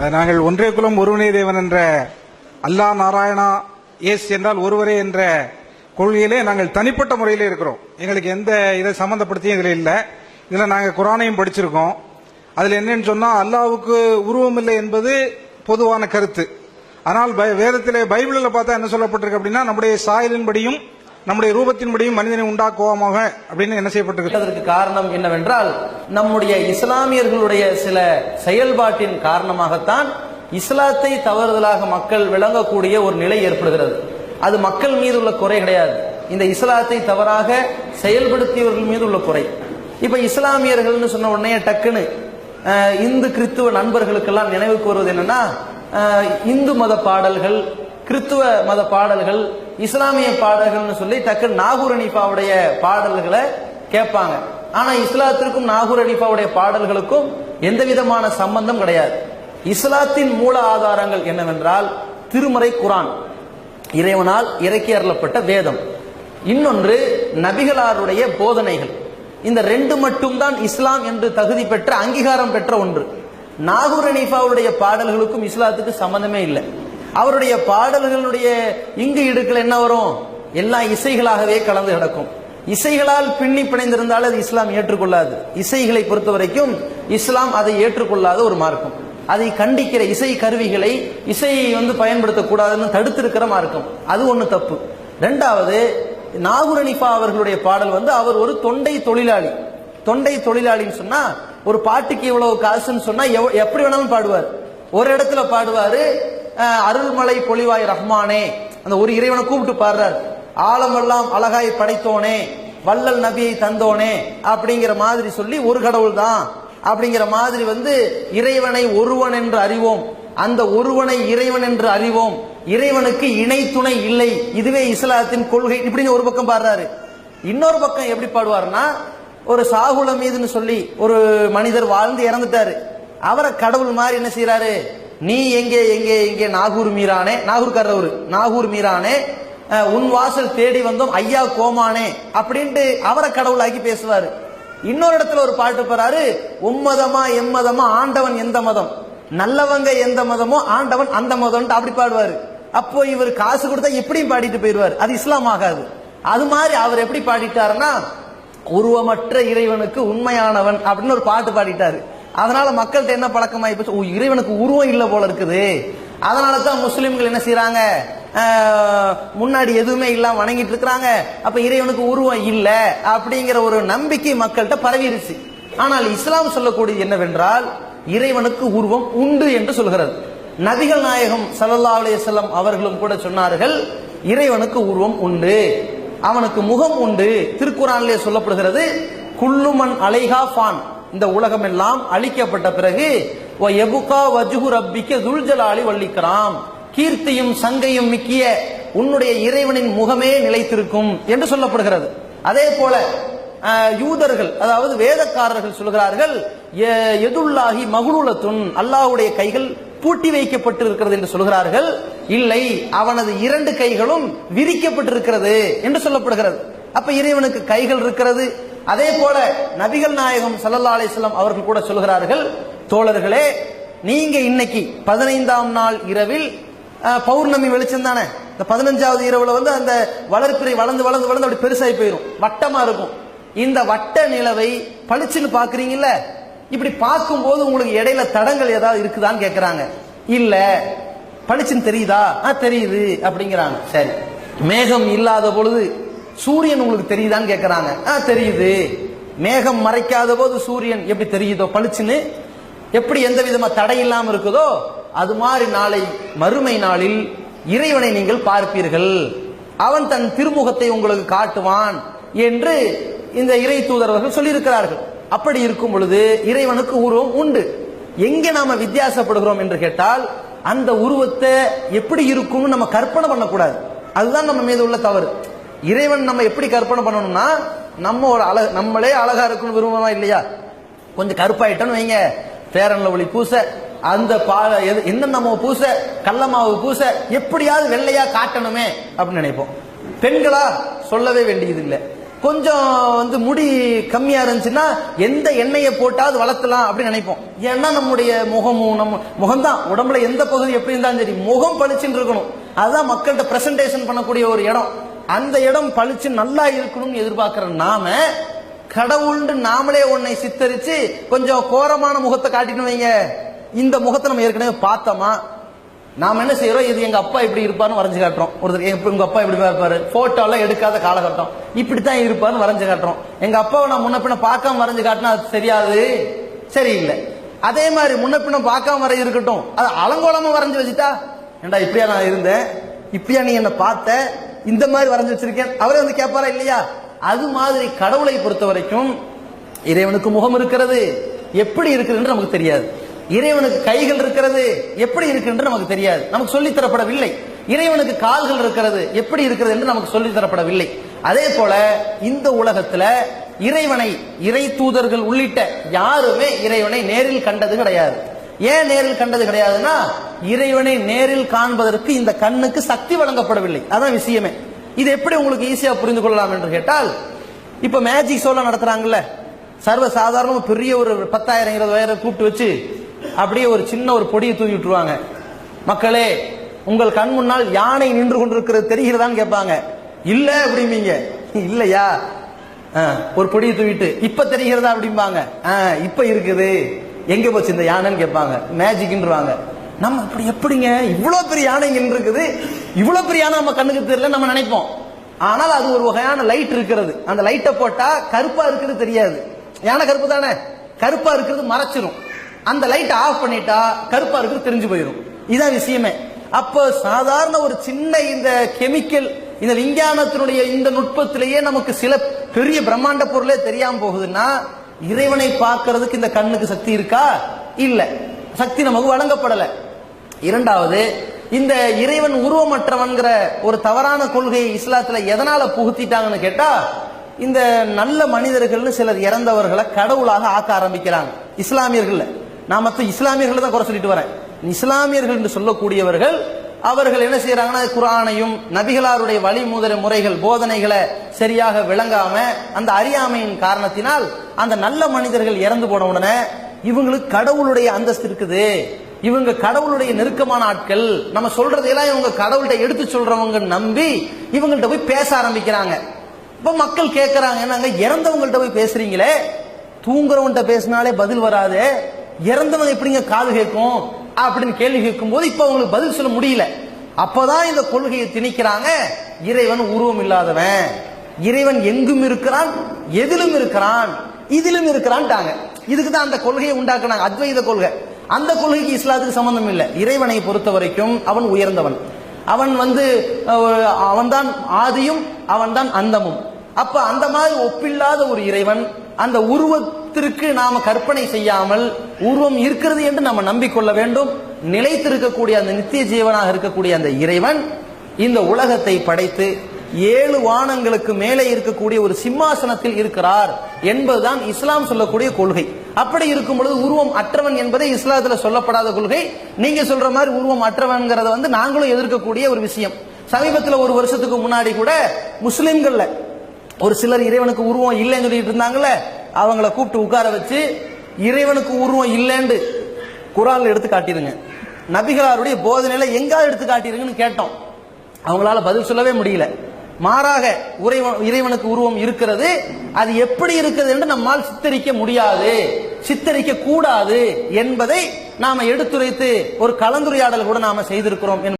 நாங்கள் ஒன்றே குலம் ஒருவனே தேவன் என்ற அல்லா நாராயணா ஏஸ் என்றால் ஒருவரே என்ற கொள்கையிலே நாங்கள் தனிப்பட்ட முறையிலே இருக்கிறோம். எங்களுக்கு எந்த இதை சம்பந்தப்படுத்தியும் இதில் இல்லை. இதில் நாங்கள் குரானையும் படிச்சிருக்கோம். அதில் என்னன்னு சொன்னால் அல்லாவுக்கு உருவம் இல்லை என்பது பொதுவான கருத்து. ஆனால் பை- வேதத்திலே பைபிளில் பார்த்தா என்ன சொல்லப்பட்டிருக்கு அப்படின்னா நம்முடைய சாயலின்படியும் நம்முடைய ரூபத்தின்படியும் மனிதனை உண்டாக்குவோமாக அப்படின்னு என்ன செய்யப்பட்டிருக்கு? அதற்கு காரணம் என்னவென்றால் நம்முடைய இஸ்லாமியர்களுடைய சில செயல்பாட்டின் காரணமாகத்தான் இஸ்லாத்தை தவறுதலாக மக்கள் விளங்கக்கூடிய ஒரு நிலை ஏற்படுகிறது. அது மக்கள் மீது உள்ள குறை கிடையாது. இந்த இஸ்லாத்தை தவறாக செயல்படுத்தியவர்கள் மீது உள்ள குறை. இப்ப இஸ்லாமியர்கள்னு சொன்ன உடனே டக்குன்னு இந்து கிறித்துவ நண்பர்களுக்கெல்லாம் நினைவுக்கு வருவது என்னன்னா இந்து மத பாடல்கள் கிறித்துவ மத பாடல்கள் இஸ்லாமிய பாடல்கள்னு சொல்லி டக்கு நாகூர் அனிஃபாவுடைய பாடல்களை கேட்பாங்க. ஆனா இஸ்லாத்திற்கும் நாகூர் அனிஃபாவுடைய பாடல்களுக்கும் எந்த விதமான சம்பந்தம் கிடையாது. இஸ்லாத்தின் மூல ஆதாரங்கள் என்னவென்றால் திருமறை குரான் இறைவனால் இறக்கி அருளப்பட்ட வேதம். இன்னொன்று நபிகளாருடைய போதனைகள். இந்த ரெண்டு மட்டும்தான் இஸ்லாம் என்று தகுதி பெற்ற அங்கீகாரம் பெற்ற ஒன்று. நாகூர் அனீஃபாவுடைய பாடல்களுக்கும் இஸ்லாத்துக்கு சம்பந்தமே இல்லை. அவருடைய பாடல்களுடைய இங்கு இடுக்கள் என்ன வரும்? எல்லாம் இசைகளாகவே கலந்து கிடக்கும். இசைகளால் பின்னி பிணைந்திருந்தால் அது இஸ்லாம் ஏற்றுக்கொள்ளாது. இசைகளை பொறுத்த வரைக்கும் இஸ்லாம் அதை ஏற்றுக்கொள்ளாத ஒரு மார்க்கம். அதை கண்டிக்கிற இசை கருவிகளை இசையை வந்து பயன்படுத்தக்கூடாதுன்னு தடுத்திருக்கிற மார்க்கம். அது ஒண்ணு தப்பு. ரெண்டாவது நாகூர் அவர்களுடைய பாடல் வந்து அவர் ஒரு தொண்டை தொழிலாளி. தொண்டை தொழிலாளின்னு சொன்னா ஒரு பாட்டுக்கு இவ்வளவு காசுன்னு சொன்னா எப்படி வேணாலும் பாடுவார். ஒரு இடத்துல பாடுவாரு அருள்மலை பொலிவாய் ரஹ்மானே அந்த ஒரு இறைவனை கூப்பிட்டு பாடுறார். ஆழமெல்லாம் அழகாய் படைத்தோனே வள்ளல் நபியை தந்தோனே அப்படிங்கிற மாதிரி சொல்லி ஒரு கடவுள் தான் அப்படிங்கிற மாதிரி வந்து இறைவனை ஒருவன் என்று அறிவோம். அந்த ஒருவனை இறைவன் என்று அறிவோம். இறைவனுக்கு இணை துணை இல்லை. இதுவே இஸ்லாத்தின் கொள்கை. இப்படின்னு ஒரு பக்கம் பாடுறாரு. இன்னொரு பக்கம் எப்படி பாடுவார்னா ஒரு சாகுல மீதுன்னு சொல்லி ஒரு மனிதர் வாழ்ந்து இறந்துட்டாரு. அவரை கடவுள் மாதிரி என்ன செய்யறாரு நீ எங்கே எங்கே எங்கே? நாகூர் மீரானே? நாகூர்காரர் நாகூர் மீரானே? உன் வாசல் தேடி வந்தோம். ஐயா கோமானே? அப்படின்ட்டு அவரை கடவுளாக்கி பேசுவாரு. இன்னொரு இடத்துல ஒரு பாட்டு போறாரு உம்மதமா எம்மதமா ஆண்டவன் எந்த மதம்? நல்லவங்க எந்த மதமோ ஆண்டவன் அந்த மதம் அப்படி பாடுவாரு. அப்போ இவர் காசு கொடுத்தா எப்படியும் பாடிட்டு போயிடுவார். அது இஸ்லாம் ஆகாது. அது மாதிரி அவர் எப்படி பாடிட்டாருன்னா உருவமற்ற இறைவனுக்கு உண்மையானவன் அப்படின்னு ஒரு பாட்டு பாடிட்டாரு. அதனால மக்கள்கிட்ட என்ன பழக்கமாயி போச்சு? இறைவனுக்கு உருவம் இல்லை போல இருக்குது. அதனால தான் முஸ்லிம்கள் என்ன செய்யறாங்க முன்னாடி எதுவுமே இல்லாம வணங்கிட்டு இருக்கிறாங்க. அப்ப இறைவனுக்கு உருவம் இல்ல அப்படிங்கிற ஒரு நம்பிக்கை மக்கள்கிட்ட பரவிருச்சு. ஆனால் இஸ்லாம் சொல்லக்கூடியது என்னவென்றால் இறைவனுக்கு உருவம் உண்டு என்று சொல்கிறது. நபிகள் நாயகம் ஸல்லல்லாஹு அலையம் அவர்களும் கூட சொன்னார்கள் இறைவனுக்கு உருவம் உண்டு அவனுக்கு முகம் உண்டு. திருக்குறானிலே சொல்லப்படுகிறது குல்லுமன் அலைகா ஃபான். இந்த உலகம் எல்லாம் அழிக்கப்பட்ட பிறகு "வ எபுகா வஜ்ஹு ரப்பிக்க துல்ஜலாலி வள்ளிக்கிறாம் கீர்த்தியும் சங்கையும் மிக்கிய உன்னுடைய இறைவனின் முகமே நிலைத்திருக்கும் என்று சொல்லப்படுகிறது. அதே போல யூதர்கள் அதாவது வேதக்காரர்கள் சொல்கிறார்கள் "எ- எதுல்லாஹி மகுலுலத்துன். அல்லாஹுடைய கைகள் பூட்டி வைக்கப்பட்டு இருக்கிறது என்று சொல்கிறார்கள். இல்லை அவனது இரண்டு கைகளும் விரிக்கப்பட்டிருக்கிறது என்று சொல்லப்படுகிறது. அப்ப இறைவனுக்கு கைகள் இருக்கிறது அதே போல நபிகள் நாயகம் ஸல்லல்லாஹு அலிஸ்லாம் அவர்கள் கூட சொல்கிறார்கள் தோழர்களே நீங்க இன்னைக்கு பதினைந்தாம் நாள் இரவில் பௌர்ணமி வெளிச்சம் தானே? இந்த பதினஞ்சாவது இரவுல வந்து அந்த வளர்ப்பிறை வளர்ந்து வளர்ந்து வளர்ந்து அப்படி பெருசாகி போயிடும் வட்டமா இருக்கும். இந்த வட்ட நிலவை பளிச்சுன்னு பாக்குறீங்கல்ல இப்படி பார்க்கும்போது உங்களுக்கு இடையில தடங்கள் ஏதாவது இருக்குதான்னு கேக்குறாங்க. இல்ல. பளிச்சுன்னு தெரியுதா? ஆ தெரியுது. அப்படிங்கிறாங்க. சரி. மேகம் இல்லாத பொழுது சூரியன் உங்களுக்கு தெரியுதான்னு கேக்குறாங்க. ஆ தெரியுது. மேகம் மறைக்காத போது சூரியன் எப்படி தெரியுதோ? பளிச்சுன்னு எப்படி எந்த விதமா தடை இல்லாம இருக்குதோ அது மாதிரி நாளை மறுமை நாளில் இறைவனை நீங்கள் பார்ப்பீர்கள். அவன் தன் திருமுகத்தை உங்களுக்கு காட்டுவான் என்று இந்த இறை தூதரவர்கள் சொல்லியிருக்கிறார்கள். அப்படி இருக்கும் பொழுது இறைவனுக்கு உருவம் உண்டு. எங்கே நாம வித்தியாசப்படுகிறோம் என்று கேட்டால் அந்த உருவத்தை எப்படி இருக்கும்னு நம்ம கற்பனை பண்ணக்கூடாது. அதுதான் நம்ம மீது உள்ள தவறு. இறைவன் நம்ம எப்படி கற்பனை பண்ணணும்னா நம்ம ஒரு அழகு நம்மளே அழகா இருக்கணும் விரும்பமா இல்லையா? கொஞ்சம் கருப்பாயிட்டோன்னு வைங்க. பேரன்ல ஒளி பூச அந்த பா எது- என்ன நம்ம பூச கள்ளமாவு பூச எப்படியாவது வெள்ளையா காட்டணுமே அப்படின்னு நினைப்போம். பெண்களா சொல்லவே வேண்டியது இல்லை. கொஞ்சம் வந்து முடி கம்மியா இருந்துச்சுன்னா எந்த எண்ணெயை போட்டாவது வளர்த்தலாம் அப்படின்னு நினைப்போம். ஏன்னா நம்முடைய முகமும் நம்ம முகம்தான். உடம்புல எந்த பகுதி எப்படி இருந்தாலும் சரி முகம் பளிச்சுன்னு இருக்கணும். அதுதான் மக்கள்கிட்ட பிரசன்டேஷன் பண்ணக்கூடிய ஒரு இடம். அந்த இடம் பழிச்சு நல்லா இருக்கணும்னு எதிர்பார்க்கிற நாம கடவுள்னு நாமளே உன்னை சித்தரிச்சு கொஞ்சம் கோரமான முகத்தை காட்டிட்டு வைங்க. இந்த முகத்தை நம்ம ஏற்கனவே பார்த்தோமா? நாம என்ன செய்யறோம்? இது எங்க அப்பா இப்படி இருப்பார்னு வரைஞ்சு காட்டுறோம். ஒருத்தர் எப்ப உங்க அப்பா இப்படி இருப்பாரு. போட்டோ எல்லாம் எடுக்காத காலகட்டம். இப்படித்தான் இருப்பார்னு வரைஞ்சு காட்டுறோம். எங்க அப்பாவை நான் முன்ன பின்ன பார்க்காம வரைஞ்சு காட்டினா அது தெரியாது? சரியில்லை. அதே மாதிரி முன்ன பின்ன பார்க்காம வரைய இருக்கட்டும். அது அலங்கோலமா வரைஞ்சு வச்சுட்டா ஏண்டா இப்படியா நான் இருந்தேன்? இப்படியா நீ என்ன பார்த்த? இந்த மாதிரி வரைஞ்சு வச்சிருக்கேன். அவரே வந்து கேட்பாரா இல்லையா? அது மாதிரி கடவுளை பொறுத்த வரைக்கும் இறைவனுக்கு முகம் இருக்கிறது. எப்படி இருக்குதுன்னு நமக்கு தெரியாது. இறைவனுக்கு கைகள் இருக்கிறது. எப்படி இருக்குன்னு நமக்கு தெரியாது. நமக்கு சொல்லித் தரப்படவில்லை இறைவனுக்கு கால்கள் இருக்கிறது. எப்படி இருக்கிறது என்று நமக்கு சொல்லித் தரப்படவில்லை அதே போல இந்த உலகத்துல இறைவனை இறை தூதர்கள் உள்ளிட்ட யாருமே இறைவனை நேரில் கண்டது கிடையாது. ஏன் நேரில் கண்டது கிடையாதுன்னா இறைவனை நேரில் காண்பதற்கு இந்த கண்ணுக்கு சக்தி வழங்கப்படவில்லை. அதான் விஷயமே. இது எப்படி உங்களுக்கு ஈஸியா புரிந்து கொள்ளலாம் என்று கேட்டால் இப்ப மேஜிக் ஷோலாம் நடத்துறாங்கல்ல. சர்வ சாதாரணமா பெரிய ஒரு பத்தாயிரம் இருபதாயிரம் கூப்பிட்டு வச்சு அப்படியே ஒரு சின்ன ஒரு பொடியை தூக்கி விட்டுருவாங்க. மக்களே உங்கள் கண் முன்னால் யானை நின்று கொண்டிருக்கிறது தெரிகிறதான்னு கேட்பாங்க. இல்ல அப்படிம்பீங்க. இல்லையா? ஆ, ஒரு பொடியை தூக்கிட்டு இப்ப தெரிகிறதா அப்படிம்பாங்க. ஆ, இப்ப இருக்குது. எங்க போச்சு இந்த யானைன்னு கேட்பாங்க. மேஜிக்ன்றாங்க நம்ம இப்படி எப்படிங்க? இவ்வளவு பெரிய யானை இங்க இருக்குது. இவ்வளவு பெரிய யானை நம்ம கண்ணுக்கு தெரியல நம்ம நினைப்போம். ஆனால் அது ஒரு வகையான லைட் இருக்கிறது. அந்த லைட்டை போட்டா கருப்பா இருக்கிறது தெரியாது. யானை கருப்பு தானே? கருப்பா இருக்கிறது மறைச்சிரும். அந்த லைட் ஆஃப் பண்ணிட்டா கருப்பா இருக்கிறது தெரிஞ்சு போயிடும் இதான் விஷயமே. அப்போ சாதாரண ஒரு சின்ன இந்த கெமிக்கல் இந்த விஞ்ஞானத்தினுடைய இந்த நுட்பத்திலேயே நமக்கு சில பெரிய பிரம்மாண்ட பொருளே தெரியாம போகுதுன்னா இறைவனை பார்க்கறதுக்கு இந்த கண்ணுக்கு சக்தி இருக்கா? இல்ல. சக்தி நமக்கு வழங்கப்படல. இரண்டாவது இந்த இறைவன் உருவமற்றவன்கிற ஒரு தவறான கொள்கையை இஸ்லாத்துல எதனால புகுத்திட்டாங்கன்னு கேட்டா இந்த நல்ல மனிதர்கள்னு சிலர் இறந்தவர்களை கடவுளாக ஆக்க ஆரம்பிக்கிறாங்க. இஸ்லாமியர்கள் நான் மத்த இஸ்லாமியர்கள் தான் குறை சொல்லிட்டு வரேன். இஸ்லாமியர்கள் என்று சொல்லக்கூடியவர்கள் அவர்கள் என்ன செய்யறாங்கன்னா குரானையும் நபிகளாருடைய வழிமுதல முறைகள் போதனைகளை சரியாக விளங்காம அந்த அறியாமையின் காரணத்தினால் அந்த நல்ல மனிதர்கள் இறந்து போன உடனே இவங்களுக்கு கடவுளுடைய அந்தஸ்து இருக்குது. இவங்க கடவுளுடைய நெருக்கமான ஆட்கள். நம்ம சொல்றதையெல்லாம் இவங்க கடவுள்கிட்ட எடுத்து சொல்றவங்க நம்பி இவங்கள்ட்ட போய் பேச ஆரம்பிக்கிறாங்க. இப்ப மக்கள் கேட்கறாங்க என்னங்க இறந்தவங்கள்ட்ட போய் பேசுறீங்களே? தூங்குறவன்கிட்ட பேசினாலே பதில் வராது? இறந்தவங்க எப்படிங்க காது கேட்கும்? அப்படின்னு கேள்வி கேட்கும் போது இப்ப அவங்களுக்கு பதில் சொல்ல முடியல. அப்பதான் இந்த கொள்கையை திணிக்கிறாங்க. இறைவன் உருவம் இல்லாதவன். இறைவன் எங்கும் இருக்கிறான் எதிலும் இருக்கிறான் இதிலும் இருக்கிறான்ட்டாங்க. இதுக்கு தான் அந்த கொள்கையை உண்டாக்குனாங்க. அத்வைத கொள்கை. அந்த கொள்கைக்கு இஸ்லாத்துக்கு சம்பந்தம் இல்லை. இறைவனை பொறுத்த வரைக்கும் அவன் உயர்ந்தவன். அவன் வந்து அவன்தான் ஆதியும் அவன்தான் அந்தமும். அப்ப அந்த மாதிரி ஒப்பில்லாத ஒரு இறைவன் அந்த உருவத்திற்கு நாம கற்பனை செய்யாமல் உருவம் இருக்கிறது என்று நம்ம நம்பிக்கொள்ள வேண்டும். நிலைத்திருக்கக்கூடிய அந்த நித்திய ஜீவனாக இருக்கக்கூடிய அந்த இறைவன் இந்த உலகத்தை படைத்து ஏழு வானங்களுக்கு மேலே இருக்கக்கூடிய ஒரு சிம்மாசனத்தில் இருக்கிறார் என்பதுதான் இஸ்லாம் சொல்லக்கூடிய கொள்கை. அப்படி இருக்கும் பொழுது உருவம் அற்றவன் என்பதை இஸ்லாத்துல சொல்லப்படாத கொள்கை. நீங்க சொல்ற மாதிரி உருவம் அற்றவன்கிறத வந்து நாங்களும் எதிர்க்கக்கூடிய ஒரு விஷயம். சமீபத்தில் ஒரு வருஷத்துக்கு முன்னாடி கூட முஸ்லிம்கள்ல ஒரு சிலர் இறைவனுக்கு உருவம் இல்லைன்னு சொல்லிட்டு இருந்தாங்கல்ல அவங்கள கூப்பிட்டு உட்கார வச்சு இறைவனுக்கு உருவம் இல்லைன்னு குரான்ல எடுத்து காட்டிருங்க நபிகளாருடைய போதனையில எங்காவது எடுத்து காட்டிருங்கன்னு கேட்டோம். அவங்களால பதில் சொல்லவே முடியல. மாறாக உறைவன் இறைவனுக்கு உருவம் இருக்கிறது. அது எப்படி இருக்கிறது என்று நம்மால் சித்தரிக்க முடியாது. சித்தரிக்க கூடாது என்பதை நாம எடுத்துரைத்து ஒரு கலந்துரையாடல் கூட நாம செய்திருக்கிறோம்